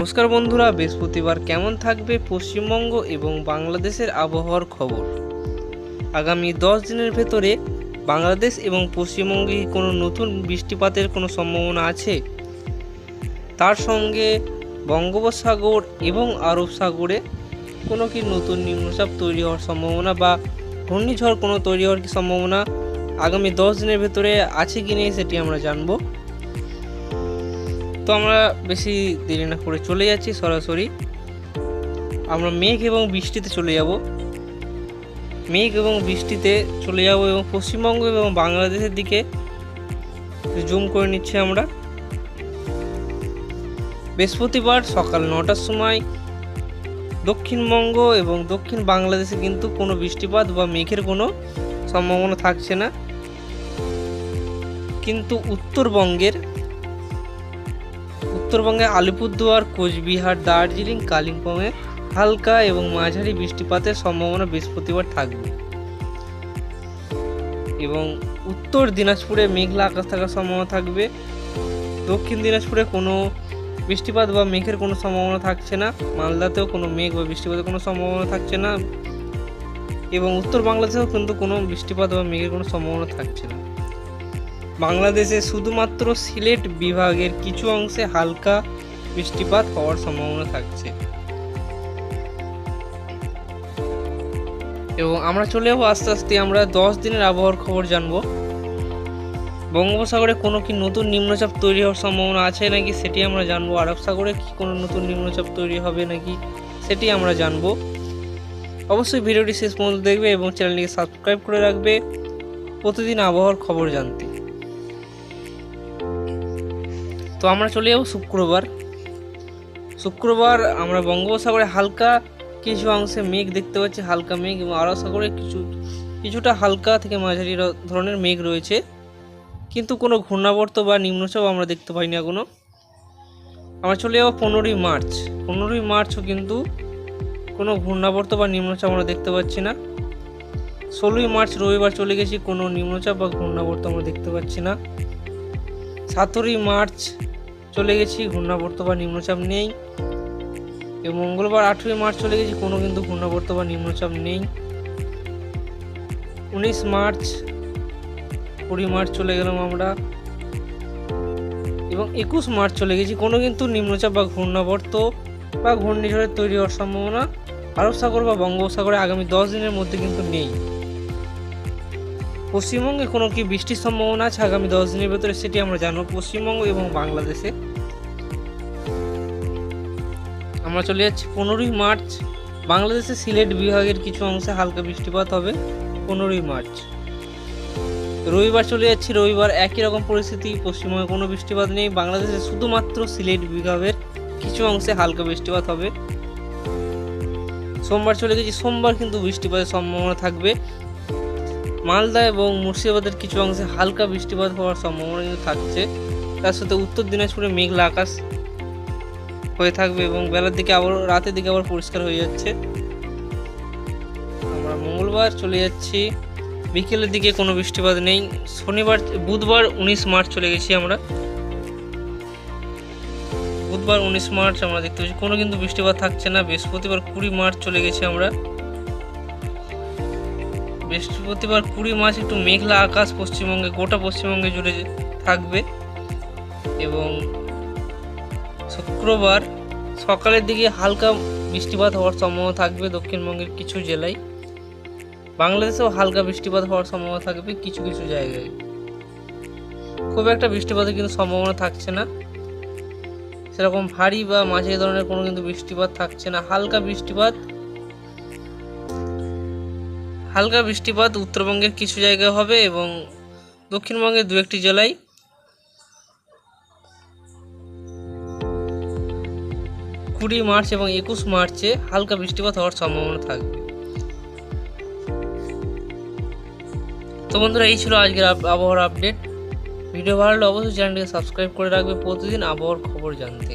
নমস্কার বন্ধুরা, বৃহস্পতিবার কেমন থাকবে পশ্চিমবঙ্গ এবং বাংলাদেশের আবহাওয়ার খবর? আগামী দশ দিনের ভেতরে বাংলাদেশ এবং পশ্চিমবঙ্গে কোনো নতুন বৃষ্টিপাতের কোনো সম্ভাবনা আছে? তার সঙ্গে বঙ্গোপসাগর এবং আরব সাগরে কোনো কি নতুন নিম্নচাপ তৈরি হওয়ার সম্ভাবনা বা ঘূর্ণিঝড় কোনো তৈরি হওয়ার কি সম্ভাবনা আগামী দশ দিনের ভেতরে আছে কি নেই সেটি আমরা জানব। তো আমরা বেশি দেরি না করে চলে যাচ্ছি সরাসরি। আমরা মেঘ এবং বৃষ্টিতে চলে যাব। মেঘ এবং বৃষ্টিতে চলে যাব এবং পশ্চিমবঙ্গ এবং বাংলাদেশের দিকে জুম করে নিচ্ছি আমরা। বৃহস্পতিবার সকাল নটার সময় দক্ষিণবঙ্গ এবং দক্ষিণ বাংলাদেশে কিন্তু কোনো বৃষ্টিপাত বা মেঘের কোনো সম্ভাবনা থাকছে না। কিন্তু উত্তরবঙ্গের উত্তরবঙ্গে আলিপুরদুয়ার, কোচবিহার, দার্জিলিং, কালিম্পংয়ে হালকা এবং মাঝারি বৃষ্টিপাতের সম্ভাবনা বৃহস্পতিবার থাকবে। এবং উত্তর দিনাজপুরে মেঘলা আকাশ থাকার সম্ভাবনা থাকবে। দক্ষিণ দিনাজপুরে কোনো বৃষ্টিপাত বা মেঘের কোনো সম্ভাবনা থাকছে না। মালদাতেও কোনো মেঘ বা বৃষ্টিপাতের কোনো সম্ভাবনা থাকছে না। এবং উত্তর বাংলাদেশেও কিন্তু কোনো বৃষ্টিপাত বা মেঘের কোনো সম্ভাবনা থাকছে না। বাংলাদেশে শুধুমাত্র সিলেট বিভাগের কিছু অংশে হালকা বৃষ্টিপাত হওয়ার সম্ভাবনা থাকছে। এবং আমরা চলে যাব আস্তে আস্তে আমরা দশ দিনের আবহাওয়ার খবর জানব। বঙ্গোপসাগরে কোনো কি নতুন নিম্নচাপ তৈরি হওয়ার সম্ভাবনা আছে নাকি সেটি আমরা জানব? আরব সাগরে কি কোনো নতুন নিম্নচাপ তৈরি হবে নাকি সেটি আমরা জানব। অবশ্যই ভিডিওটি শেষ পর্যন্ত দেখবে এবং চ্যানেলটিকে সাবস্ক্রাইব করে রাখবে। প্রতিদিন আবহাওয়ার খবর জানতে। তো আমরা চলে যাব শুক্রবার। শুক্রবার আমরা বঙ্গোপসাগরে হালকা কিছু অংশে মেঘ দেখতে পাচ্ছি, হালকা মেঘ এবং আরব সাগরে কিছু, কিছুটা হালকা থেকে মাঝারি ধরনের মেঘ রয়েছে। কিন্তু কোনো ঘূর্ণাবর্ত বা নিম্নচাপ আমরা দেখতে পাইনি এখনও। আমরা চলে যাব পনেরোই মার্চ। পনেরোই মার্চও কিন্তু কোনো ঘূর্ণাবর্ত বা নিম্নচাপ আমরা দেখতে পাচ্ছি না। ষোলোই মার্চ রবিবার চলে গেছি, কোনো নিম্নচাপ বা ঘূর্ণাবর্ত আমরা দেখতে পাচ্ছি না। সতেরোই মার্চ চলে গেছি ঘূর্ণাবর্ত বা নিম্নচাপ নেই। এবং মঙ্গলবার আঠেরোই মার্চ চলে গেছি, কোনো কিন্তু ঘূর্ণাবর্ত বা নিম্নচাপ নেই। উনিশ মার্চ, কুড়ি মার্চ চলে গেলাম আমরা। এবং একুশ মার্চ চলে গেছি, কোনো কিন্তু নিম্নচাপ বা ঘূর্ণাবর্ত বা ঘূর্ণিঝড়ের তৈরি হওয়ার সম্ভাবনা আরব সাগর বা বঙ্গোপসাগরে আগামী দশ দিনের মধ্যে কিন্তু নেই। পশ্চিমবঙ্গে কোনো কি বৃষ্টির সম্ভাবনা আছে? আগামী দশ দিনের ভেতরে সেটি আমরা জানব পশ্চিমবঙ্গ এবং বাংলাদেশে। আমরা চলে যাচ্ছি পনেরোই মার্চ। বাংলাদেশে সিলেট বিভাগের কিছু অংশে হালকা বৃষ্টিপাত হবে পনেরোই মার্চ। রবিবার চলে যাচ্ছি, রবিবার একই রকম পরিস্থিতি, পশ্চিমবঙ্গে কোনো বৃষ্টিপাত নেই। বাংলাদেশে শুধুমাত্র সিলেট বিভাগের কিছু অংশে হালকা বৃষ্টিপাত হবে। সোমবার চলে গেছি সোমবার কিন্তু বৃষ্টিপাতের সম্ভাবনা থাকবে। মালদা এবং মুর্শিদাবাদের কিছু অংশে হালকা বৃষ্টিপাত হওয়ার সম্ভাবনা কিন্তু থাকছে। তার সাথে উত্তর দিনাজপুরে মেঘলা আকাশ হয়ে থাকবে এবং বেলার দিকে আবার, রাতের দিকে আবার পরিষ্কার হয়ে যাচ্ছে। আমরা মঙ্গলবার চলে যাচ্ছি। বিকেলের দিকে কোনো বৃষ্টিপাত নেই। শনিবার, বুধবার উনিশ মার্চ চলে গেছি আমরা। বুধবার উনিশ মার্চ আমরা দেখতে পাচ্ছি। কোনো কিন্তু বৃষ্টিপাত থাকছে না। বৃহস্পতিবার কুড়ি মার্চ চলে গেছি আমরা। বৃহস্পতিবার কুড়ি মার্চ একটু মেঘলা আকাশ পশ্চিমবঙ্গে, গোটা পশ্চিমবঙ্গে জুড়ে থাকবে। এবং শুক্রবার সকালের দিকে হালকা বৃষ্টিপাত হওয়ার সম্ভাবনা থাকবে দক্ষিণবঙ্গের কিছু জেলায়। বাংলাদেশেও হালকা বৃষ্টিপাত হওয়ার সম্ভাবনা থাকবে কিছু কিছু জায়গায়। খুব একটা বৃষ্টিপাতের কিন্তু সম্ভাবনা থাকছে না। সেরকম ভারী বা মাঝারি ধরনের কোনো কিন্তু বৃষ্টিপাত থাকছে না। হালকা বৃষ্টিপাত হালকা বৃষ্টিপাত উত্তরবঙ্গের কিছু জায়গায় হবে এবং দক্ষিণবঙ্গের দু একটি জেলায়। কুড়ি মার্চ এবং একুশ মার্চে হালকা বৃষ্টিপাত হওয়ার সম্ভাবনা থাকবে। তো বন্ধুরা, এই ছিল আজকের আবহাওয়ার আপডেট। ভিডিও ভালো লাগলে অবশ্যই চ্যানেলটিকে সাবস্ক্রাইব করে রাখবে। প্রতিদিন আবহাওয়ার খবর জানতে।